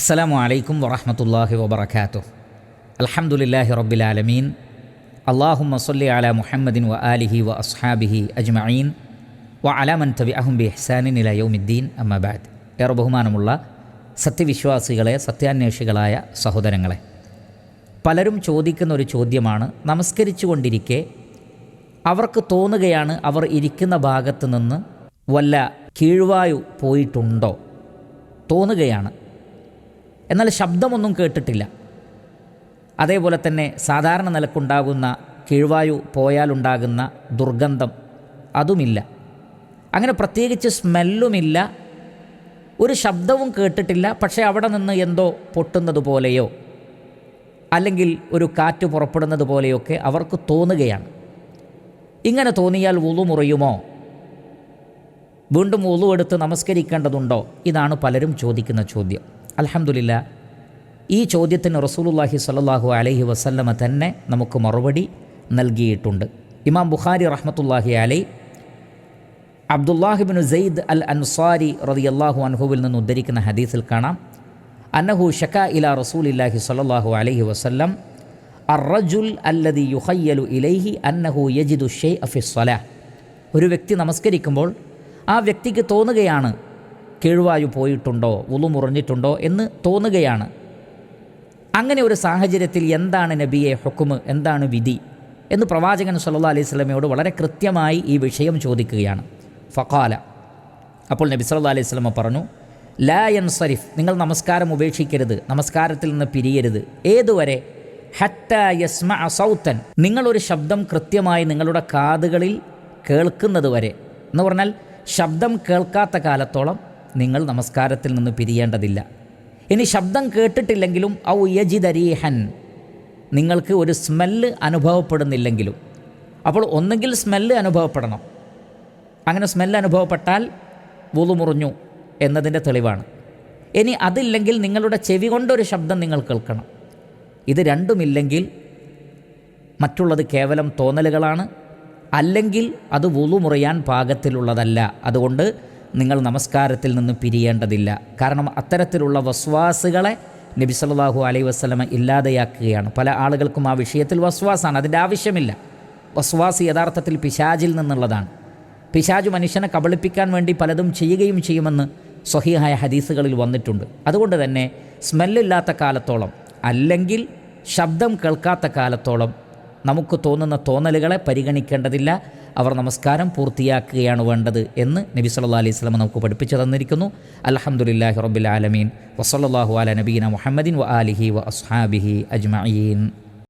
അസ്സലാമു അലൈക്കും വറഹമത്തല്ലാഹി വബർക്കാത്തു അലഹമുല്ലാഹി റബ്ബിൽ ആലമീൻ. അള്ളാഹുമ്മ സല്ലി അല മുഹമ്മദിൻ വ ആലിഹി വ അസ്ഹാബിഹി അജ്മഈൻ. വ അലാമൻ തബി അഹുംബി ഹസാനിൻ ഇല യൗമിദ്ദീൻ. അമ്മബാദ് ഏറെ ബഹുമാനമുള്ള സത്യവിശ്വാസികളെ സത്യാന്വേഷികളായ സഹോദരങ്ങളെ. പലരും ചോദിക്കുന്ന ഒരു ചോദ്യമാണ് നമസ്കരിച്ചു കൊണ്ടിരിക്കെ അവർക്ക് തോന്നുകയാണ് അവർ ഇരിക്കുന്ന ഭാഗത്ത് നിന്ന് വല്ല കീഴ്വായു പോയിട്ടുണ്ടോ? തോന്നുകയാണ്. എന്നാൽ ശബ്ദമൊന്നും കേട്ടിട്ടില്ല. അതേപോലെ തന്നെ സാധാരണ നിലക്കുണ്ടാകുന്ന കീഴ്വായു പോയാലുണ്ടാകുന്ന ദുർഗന്ധം അതുമില്ല. അങ്ങനെ പ്രത്യേകിച്ച് സ്മെല്ലുമില്ല. ഒരു ശബ്ദവും കേട്ടിട്ടില്ല. പക്ഷേ അവിടെ നിന്ന് എന്തോ പൊട്ടുന്നത് പോലെയോ അല്ലെങ്കിൽ ഒരു കാറ്റ് പുറപ്പെടുന്നത് പോലെയൊക്കെ അവർക്ക് തോന്നുകയാണ്. ഇങ്ങനെ തോന്നിയാൽ വുളു മുറിയുമോ? വീണ്ടും വുളു എടുത്ത് നമസ്കരിക്കേണ്ടതുണ്ടോ? ഇതാണ് പലരും ചോദിക്കുന്ന ചോദ്യം. അലഹമുല്ല ഈ ചോദ്യത്തിന് റസൂലുല്ലാഹി സ്വല്ലല്ലാഹു അലൈഹി വസല്ലമ തന്നെ നമുക്ക് മറുപടി നൽകിയിട്ടുണ്ട്. ഇമാം ബുഖാരി റഹ്മത്തുല്ലാഹി അലൈ അബ്ദുല്ലാഹിബിൻ സെയ്ദ് അൽ അൻസാരി റതിയല്ലാഹു അൻഹുവിൽ നിന്ന് ഉദ്ധരിക്കുന്ന ഹദീസിൽ കാണാം. അന്നഹു ഷക്ക ഇല റസൂലില്ലാഹി സ്വല്ലല്ലാഹു അലൈഹി വസല്ലം അറജുൽ അല്ലദി യുഹയ്യലു ഇലൈഹി അന്നഹു യജിദു ഷെയ് അഫിസ്വല ഒരു വ്യക്തി നമസ്കരിക്കുമ്പോൾ ആ വ്യക്തിക്ക് തോന്നുകയാണ് കീഴ്വായു പോയിട്ടുണ്ടോ? ഉളു മുറിഞ്ഞിട്ടുണ്ടോ? എന്ന് തോന്നുകയാണ്. അങ്ങനെ ഒരു സാഹചര്യത്തിൽ എന്താണ് നബിയെ ഹുക്കുമ്? എന്താണ് വിധി? എന്ന് പ്രവാചകൻ സല്ലാ അലൈഹി സ്വലമയോട് വളരെ കൃത്യമായി ഈ വിഷയം ചോദിക്കുകയാണ്. ഫഖാല. അപ്പോൾ നബി സല്ലാ അലൈഹി സ്വലമ പറഞ്ഞു ലാ സരിഫ് നിങ്ങൾ നമസ്കാരം ഉപേക്ഷിക്കരുത് നമസ്കാരത്തിൽ നിന്ന് പിരിയരുത്. ഏതുവരെ? ഹറ്റ യസ്മ അസൗത്തൻ നിങ്ങളൊരു ശബ്ദം കൃത്യമായി നിങ്ങളുടെ കാതുകളിൽ കേൾക്കുന്നത് വരെ എന്ന് പറഞ്ഞാൽ ശബ്ദം കേൾക്കാത്ത കാലത്തോളം നിങ്ങൾ നമസ്കാരത്തിൽ നിന്ന് പിരിയേണ്ടതില്ല. ഇനി ശബ്ദം കേട്ടിട്ടില്ലെങ്കിലും ഔ യജിദരീഹൻ നിങ്ങൾക്ക് ഒരു സ്മെല്ല് അനുഭവപ്പെടുന്നില്ലെങ്കിലും. അപ്പോൾ ഒന്നെങ്കിൽ സ്മെല്ല് അനുഭവപ്പെടണം. അങ്ങനെ സ്മെല്ല് അനുഭവപ്പെട്ടാൽ വുളു മുറിഞ്ഞു എന്നതിന്റെ തെളിവാണ്. ഇനി അതില്ലെങ്കിൽ നിങ്ങളുടെ ചെവി കൊണ്ടൊരു ശബ്ദം നിങ്ങൾ കേൾക്കണം. ഇത് രണ്ടുമില്ലെങ്കിൽ മറ്റുള്ളത് കേവലം തോന്നലുകളാണ്. അല്ലെങ്കിൽ അത് വുളു മുറിയാൻ പാകത്തിലുള്ളതല്ല. അതുകൊണ്ട് നിങ്ങൾ നമസ്കാരത്തിൽ നിന്ന് പിരിയേണ്ടതില്ല. കാരണം അത്തരത്തിലുള്ള വസ്വാസുകളെ നബി സല്ലാഹു അലൈ വസ്ലമ ഇല്ലാതെയാക്കുകയാണ്. പല ആളുകൾക്കും ആ വിഷയത്തിൽ വസ്വാസാണ്. അതിന്റെ ആവശ്യമില്ല. വസ്വാസ് യഥാർത്ഥത്തിൽ പിശാജിൽ നിന്നുള്ളതാണ്. പിശാജ് മനുഷ്യനെ കബളിപ്പിക്കാൻ വേണ്ടി പലതും ചെയ്യുകയും ചെയ്യുമെന്ന് സ്വഹീഹായ ഹദീസുകളിൽ വന്നിട്ടുണ്ട്. അതുകൊണ്ട് തന്നെ സ്മെല്ലില്ലാത്ത കാലത്തോളം അല്ലെങ്കിൽ ശബ്ദം കേൾക്കാത്ത കാലത്തോളം നമുക്ക് തോന്നുന്ന തോന്നലുകളെ പരിഗണിക്കേണ്ടതില്ല. അവർ നമസ്കാരം പൂർത്തിയാക്കുകയാണ് വേണ്ടത് എന്ന് നബി സല്ലാ അലൈഹി സ്വലം നമുക്ക് പഠിപ്പിച്ചു തന്നിരിക്കുന്നു. അലഹമുല്ലാഹി റബ്ബിൽ ആലമീൻ. വസല്ലാഹു അല നബീന മുഹമ്മദിൻ വ ആലിഹി വ അസ്ഹാബിഹി അജ്മീൻ